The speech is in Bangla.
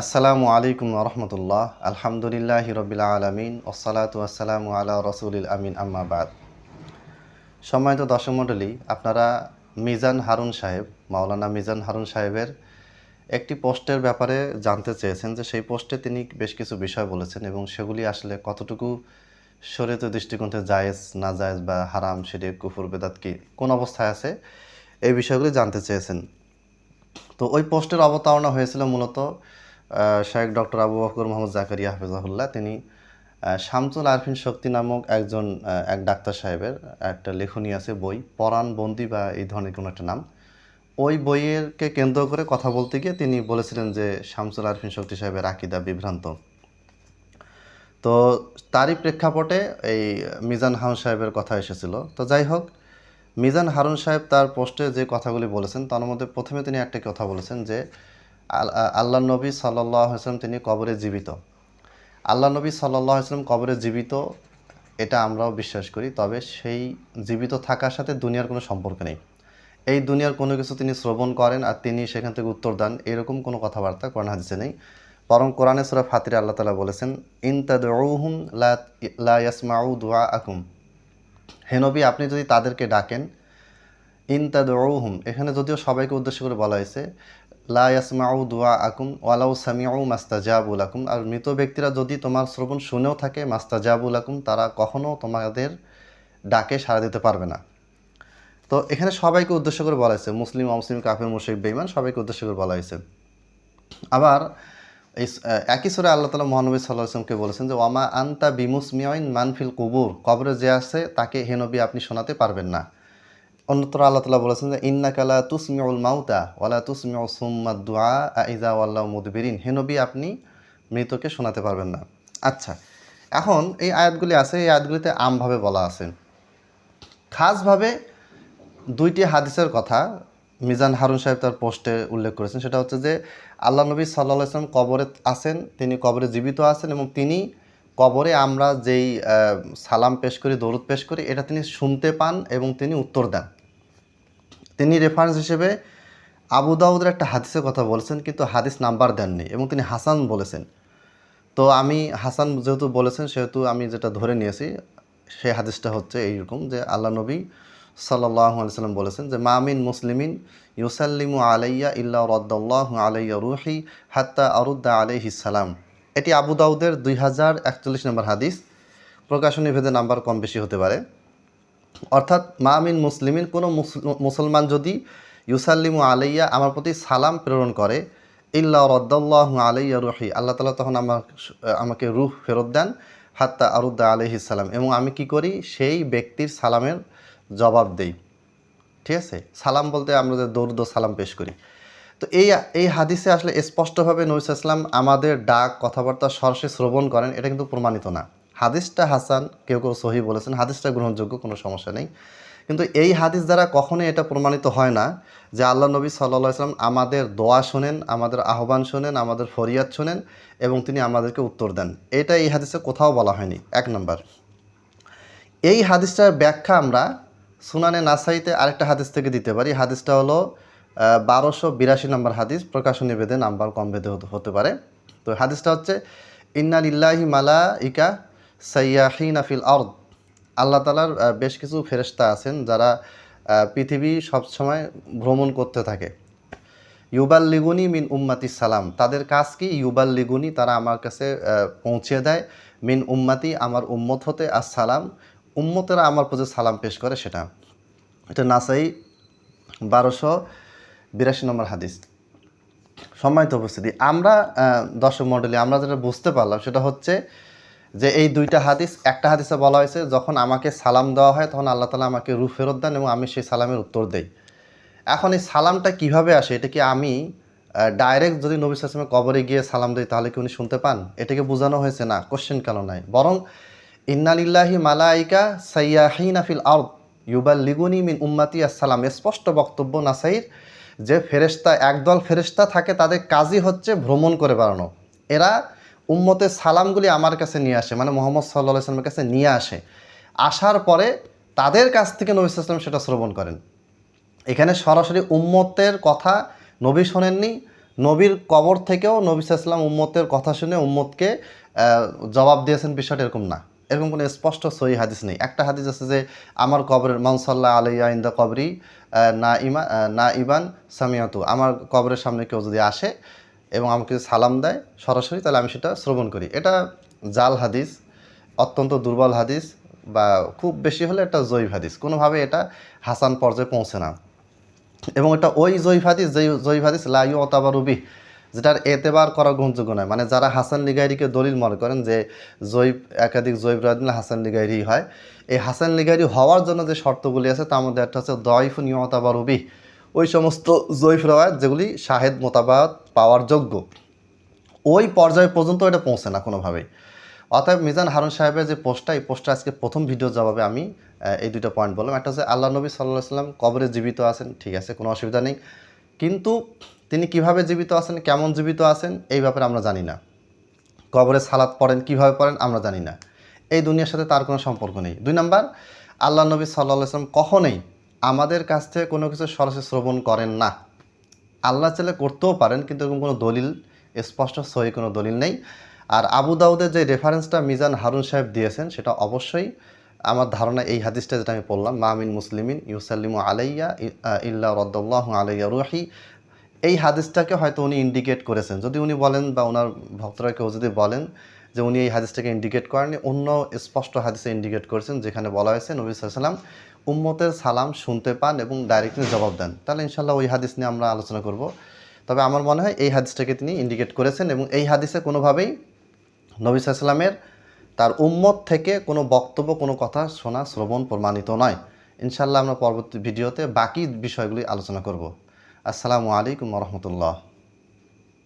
আসসালামু আলাইকুম রহমতুল্লাহ আলহামদুলিল্লাহ রবিল আলমিন ওসালাতু আসসালামু আলা রসুলিল আমিন আম্মাবাদ সম্মানিত দর্শক মণ্ডলী, আপনারা মিজান হারুন সাহেব, মাওলানা মিজান হারুন সাহেবের একটি পোস্টের ব্যাপারে জানতে চেয়েছেন যে সেই পোস্টে তিনি বেশ কিছু বিষয় বলেছেন এবং সেগুলি আসলে কতটুকু শরীয়ত দৃষ্টিকোণ থেকে জায়েজ, না জায়েজ বা হারাম, সেটি কুফুর বেদাত কি, কোন অবস্থায় আছে, এই বিষয়গুলি জানতে চেয়েছেন। তো ওই পোস্টের অবতারণা হয়েছিল মূলত শায়েখ ডক্টর আবু বকর মোহাম্মদ জাকারিয়া হাফিজাহুল্লাহ। তিনি শামসুল আরফিন শক্তি নামক একজন এক ডাক্তার সাহেবের একটা লেখনী আছে, বই, পরাণ বন্দি বা এই ধরনের কোনো একটা নাম। ওই বইয়েরকে কেন্দ্র করে কথা বলতে গিয়ে তিনি বলেছিলেন যে, শামসুল আরফিন শক্তি সাহেবের আকিদা বিভ্রান্ত। তো তারই প্রেক্ষাপটে এই মিজান হারুন সাহেবের কথা এসেছিল। তো যাই হোক, মিজান হারুন সাহেব তার পোস্টে যে কথাগুলি বলেছেন, তার মধ্যে প্রথমে তিনি একটা কথা বলেছেন যে আল্লাহ নবী সাল্লাহ আসলাম তিনি কবরে জীবিত। আল্লাহ নবী সাল্লাহ আসলাম কবরে জীবিত, এটা আমরাও বিশ্বাস করি, তবে সেই জীবিত থাকার সাথে দুনিয়ার কোনো সম্পর্ক নেই। এই দুনিয়ার কোনো কিছু তিনি শ্রবণ করেন আর তিনি সেখান থেকে উত্তর দেন, এরকম কোনো কথাবার্তা কোরআন হাদিসে নেই। বরং কোরআনে সুরা ফাতিরে আল্লাহ তালা বলেছেন ইনতাদউহুম লা ইয়াসমাউ দুআ আকুম হে নবী, আপনি যদি তাদেরকে ডাকেন ইনতাদউহুম এখানে যদিও সবাইকে উদ্দেশ্য করে বলা হয়েছে লা ইয়াসমাউ দুআ আকুম ওয়ালাউ সামিউ মাস্তাজাবুল আকুম আর মৃত ব্যক্তিরা যদি তোমার শ্রবণ শুনেও থাকে মাস্তাজাবুল আকুম তারা কখনো তোমাদের ডাকে সাড়া দিতে পারবে না। তো এখানে সবাইকে উদ্দেশ্য করে বলা হয়েছে, মুসলিম, অমুসলিম, কাফের, মুশরিক বেইমান সবাইকে উদ্দেশ্য করে বলা হয়েছে। আবার এই একই সুরে আল্লাহ তালা মহানবী সাল্লাহ আসলামকে বলেছেন যে ওয়ামা আন্তা বিমুসমিয়াইন মানফিল কুবুর। কবরে যে আছে, তাকে হেনবি আপনি শোনাতে পারবেন না। অন্যত্র আল্লাহ তালা বলেছেন যে ইন্না ইন্নাকালা তুসমিউল মাউতা ওয়ালা তুসমিউ সুম্মা দুআ আইজা ওয়াল্লাহ মুদবিরিন। হে নবী, আপনি মৃতকে শোনাতে পারবেন না। আচ্ছা এখন এই আয়াতগুলি আছে, এই আয়াতগুলিতে আমভাবে বলা আছে। খাসভাবে দুইটি হাদিসের কথা মিজান হারুন সাহেব তার পোস্টে উল্লেখ করেছেন। সেটা হচ্ছে যে, আল্লাহ নবী সাল্লাহ আসলাম কবরে আছেন, তিনি কবরে জীবিত আছেন এবং তিনি কবরে আমরা যেই সালাম পেশ করি, দরুদ পেশ করি, এটা তিনি শুনতে পান এবং তিনি উত্তর দেন। তিনি রেফারেন্স হিসেবে আবু দাউদের একটা হাদিসের কথা বলেছেন, কিন্তু হাদিস নাম্বার দেননি এবং তিনি হাসান বলেছেন। তো আমি হাসান যেহেতু বলেছেন, সেহেতু আমি যেটা ধরে নিয়েছি, সেই হাদিসটা হচ্ছে এইরকম যে আল্লাহ নবী সাল্লাম বলেছেন যে মামিন মুসলিমিন ইউসাল্লিমু আলাইয়া ইল্লা রদ্দাল্লাহ আলাইয়া রুহি হাত্তা আরুদ্দা আলাইহি সালাম। এটি আবু দাউদের দুই হাজার একচল্লিশ নম্বর হাদিস। প্রকাশনী ভেদে নাম্বার কম বেশি হতে পারে। অর্থাৎ মামিন মুসলিমিন, কোনো মুসল- মুসলমান যদি ইউসাল্লিমু আলাইয়া আমার প্রতি সালাম প্রেরণ করে, ইল্লা রদ্দাল্লাহ আলাইয়া রুহি, আল্লাহ তালা তখন আমার, আমাকে রুহ ফেরত দেন, হাত্তা আরুদ্দা আলাইহি সালাম। এবং আমি কি করি? সেই ব্যক্তির সালামের জবাব দেই। ঠিক আছে? সালাম বলতে আমরা যে দৌড় সালাম পেশ করি। তো এই এই হাদিসে আসলে স্পষ্টভাবে নবিস ইসলাম আমাদের ডাক, কথাবার্তা সরাসরি শ্রবণ করেন, এটা কিন্তু প্রমাণিত না। হাদিসটা হাসান, কেউ কেউ সহি বলেছেন, হাদিসটা গ্রহণযোগ্য, কোনো সমস্যা নেই। কিন্তু এই হাদিস দ্বারা কখনোই এটা প্রমাণিত হয় না যে আল্লাহ নবী সাল্লাহ ইসলাম আমাদের দোয়া শোনেন, আমাদের আহ্বান শোনেন, আমাদের ফরিয়াদ শোনেন এবং তিনি আমাদেরকে উত্তর দেন। এটা এই হাদিসে কোথাও বলা হয়নি। এক নম্বর। এই হাদিসটার ব্যাখ্যা আমরা সুনানে নাসাইতে আরেকটা হাদিস থেকে দিতে পারি। হাদিসটা হলো বারোশো বিরাশি নম্বর হাদিস প্রকাশনী ভেদে নাম্বার কম ভেদে হতে- পারে। তো হাদিসটা হচ্ছে, ইন্না লিল্লাহি মালা ইকা সাইয়াহিন আফিল আর্দ। আল্লাহ তালার বেশ কিছু ফেরেস্তা আছেন যারা পৃথিবী সবসময় ভ্রমণ করতে থাকে। ইউবাল লিগুনি মিন উম্মাতি সালাম। তাদের কাজ কি? ইউবাল লিগুনি তারা আমার কাছে পৌঁছে দেয়। মিন উম্মাতি, আমার উম্মত হতে, আর সালাম, উম্মতেরা আমার প্রতি সালাম পেশ করে সেটা। এটা নাসাই বারোশো বিরাশি নম্বর হাদিস। সম্মানিত উপস্থিতি, আমরা দর্শক মণ্ডলী আমরা যেটা বুঝতে পারলাম সেটা হচ্ছে যে এই দুইটা হাদিস, একটা হাদিসে বলা হয়েছে, যখন আমাকে সালাম দেওয়া হয়, তখন আল্লাহ তালা আমাকে রু ফেরত দেন এবং আমি সেই সালামের উত্তর দেই। এখন এই সালামটা কীভাবে আসে? এটা কি আমি ডাইরেক্ট যদি নবী সালামের কবরে গিয়ে সালাম দিই, তাহলে কি উনি শুনতে পান? এটাকে বোঝানো হয়েছে? না কোশ্চেন কেন নাই। বরং ইন্নালিল্লাহি মালাইকা সাইয়াহিন আফিল আউদ ইউবাল লিগুনি মিন উম্মাতি আসসালাম। স্পষ্ট বক্তব্য নাসাইর, যে ফেরেশতা, একদল ফেরেশতা থাকে, তাদের কাজই হচ্ছে ভ্রমণ করে বেড়ানো। এরা উম্মতের সালামগুলি আমার কাছে নিয়ে আসে মানে মোহাম্মদ সাল্লাহ সাল্লামের কাছে নিয়ে আসে। আসার পরে তাদের কাছ থেকে নবী ওয়াসাল্লাম সেটা শ্রবণ করেন। এখানে সরাসরি উম্মতের কথা নবী শোনেননি, নবীর কবর থেকেও নবী সাল্লাম উম্মতের কথা শুনে উম্মতকে জবাব দিয়েছেন বিষয়টা এরকম না। এরকম কোনো স্পষ্ট সহি হাদিস নেই। একটা হাদিস আছে যে, আমার কবরের মানসাল্লাহ আলাইয়া ইন্দা কবরি না ইমা না ইবান সামিয়াতু। আমার কবরের সামনে কেউ যদি আসে এবং আমাকে সালাম দেয় সরাসরি, তাহলে আমি সেটা শ্রবণ করি। এটা জাল হাদিস, অত্যন্ত দুর্বল হাদিস বা খুব বেশি হলে এটা জৈব হাদিস। কোনোভাবে এটা হাসান পর্যায়ে পৌঁছে না। এবং এটা ওই জৈব হাদিস, যেই জৈব হাদিস লাইউ অতাবারুবি যেটার এতেবার করা গ্রহণযোগ্য নয়। মানে যারা হাসান লিগাইরিকে দলিল মনে করেন যে জৈব একাধিক জৈব মিলে হাসান লিগাইরি হয়, এই হাসান লিগাইরি হওয়ার জন্য যে শর্তগুলি আছে, তার মধ্যে একটা হচ্ছে দয়ফ নিয়তাবারুবি ওই সমস্ত জৈব রায় যেগুলি শাহেদ মোতাবাত পাওয়ার যোগ্য। ওই পর্যায় পর্যন্ত এটা পৌঁছে না কোনোভাবেই। অতএব মিজান হারুন সাহেবের যে পোস্টটা, এই পোস্টটা আজকে প্রথম ভিডিও জবাবে আমি এই দুটো পয়েন্ট বললাম। একটা হচ্ছে আল্লাহ নবী সাল্লাহ সাল্লাম কবরে জীবিত আছেন, ঠিক আছে, কোনো অসুবিধা নেই। কিন্তু তিনি কীভাবে জীবিত আছেন, কেমন জীবিত আছেন, এই ব্যাপারে আমরা জানি না। কবরে সালাত পড়েন, কীভাবে পড়েন, আমরা জানি না। এই দুনিয়ার সাথে তার কোনো সম্পর্ক নেই। দুই নাম্বার, আল্লাহ নবী সাল্লাহ সাল্লাম কখনোই আমাদের কাছ থেকে কোনো কিছু সরাসরি শ্রবণ করেন না। আল্লাহ চাইলে করতেও পারেন, কিন্তু এরকম কোনো দলিল, স্পষ্ট সহি কোনো দলিল নেই। আর আবু দাউদের যে রেফারেন্সটা মিজান হারুন সাহেব দিয়েছেন, সেটা অবশ্যই আমার ধারণা এই হাদিসটা যেটা আমি পড়লাম মামিন মুসলিমিন ইউসাল্লিমু আলাইয়া ইল্লা রদ্দাল্লাহ আলাইয়া রুহি। এই হাদিসটাকে হয়তো উনি ইন্ডিকেট করেছেন। যদি উনি বলেন বা ওনার ভক্তরা কেউ যদি বলেন যে উনি এই হাদিসটাকে ইন্ডিকেট করেননি, অন্য স্পষ্ট হাদিসে ইন্ডিকেট করেছেন, যেখানে বলা হয়েছে নবী সাল্লাম উম্মতের সালাম শুনতে পান এবং ডাইরেক্টলি জবাব দেন। তাহলে ইনশাল্লাহ ওই হাদিস নিয়ে আমরা আলোচনা করব। তবে আমার মনে হয় এই হাদিসটাকে তিনি ইন্ডিকেট করেছেন এবং এই হাদিসে কোনোভাবেই নবী সাল্লামের তার উম্মত থেকে কোনো বক্তব্য, কোনো কথা শোনা শ্রবণ প্রমাণিত নয়। ইনশাল্লাহ আমরা পরবর্তী ভিডিওতে বাকি বিষয়গুলি আলোচনা করব। আসসালামু আলাইকুম রহমতুল্লাহ।